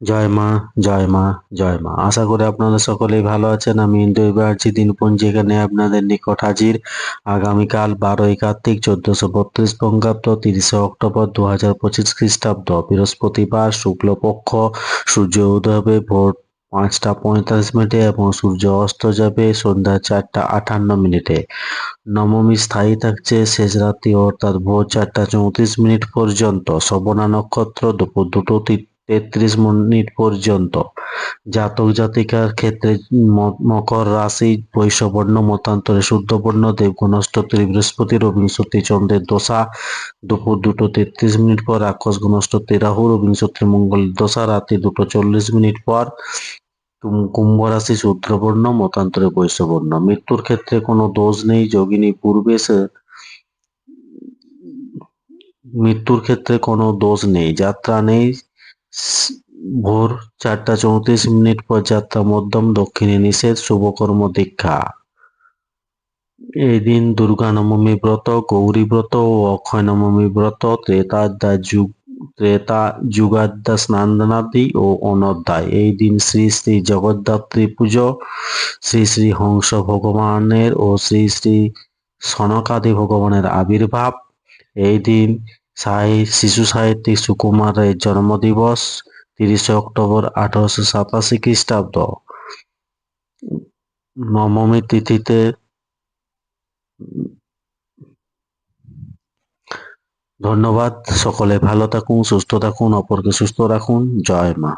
জয় মা জয় মা জয় মা। আশা করি আপনারা সকলেই ভালো আছেন। আমি ইন্দু বাড়ছি দিনপঞ্জি, এখানে আপনাদের নিকট হাজির। আগামীকাল বারোই কার্তিক, চোদ্দশো বত্রিশ বঙ্গাব্দ, তিরিশে অক্টোবর দু হাজার পঁচিশ খ্রিস্টাব্দ। বৃহস্পতিবার শুক্লপক্ষ, সূর্য উদয় হবে ভোর পাঁচটা পঁয়তাল্লিশ মিনিটে এবং সূর্য অস্ত যাবে সন্ধ্যা চারটা আটান্ন মিনিটে। নবমী স্থায়ী থাকছে শেষ রাত্রি অর্থাৎ ভোর চারটা চৌত্রিশ মিনিট পর্যন্ত। শোভনা নক্ষত্র দুপুর দুটো তেত্রিশ মিনিট পর্যন্ত। জাতক জাতিকার ক্ষেত্রে মকর রাশি বৈশ্যবর্ণ মতান্তরে শুদ্ধবর্ণ দেবগুণস্তত্রী বৃহস্পতির ও বিংশতি চন্দ্রের দশা, দুপুর দুটো তেত্রিশ মিনিট পর রাক্ষস গুণস্তত্রী রাহুর ও বিংশতি মঙ্গলের দশা, রাত্রি দুটো চল্লিশ মিনিট পর কুম্ভ রাশি শূদ্রবর্ণ মতান্তরে বৈশ্যবর্ণ মৃত্যুর ক্ষেত্রে কোনো দোষ নেই, যোগিনী পূর্বে সে মৃত্যুর ক্ষেত্রে কোনো দোষ নেই। যাত্রা নেই ভোর চারটা চৌত্রিশ মিনিট পর যাত্রা মধ্যম দক্ষিণে নিষেধ, শুভকর্ম দীক্ষা। এই দিন দুর্গা নবমী ব্রত, গৌরী ব্রত ও অক্ষয় নবমী ব্রত ত্রেতাদ্দা যুগ, ত্রেতা যুগাদ্দা স্নানাদি ও অনধ্যায়। এই দিন শ্রী শ্রী জগদ্ধাত্রী পুজো, শ্রী শ্রী হংস ভগবানের ও শ্রী শ্রী সনকাদি ভগবানের আবির্ভাব। এই দিন সাহি শিশু সাহিত্যিক সুকুমার সুকুমারের জন্মদিবস, তিরিশে অক্টোবর আঠারোশো সাতাশি খ্রিস্টাব্দ। নবমী তিথিতে ধন্যবাদ। সকলে ভালো থাকুন, সুস্থ থাকুন, অপরকে সুস্থ রাখুন। জয় মা।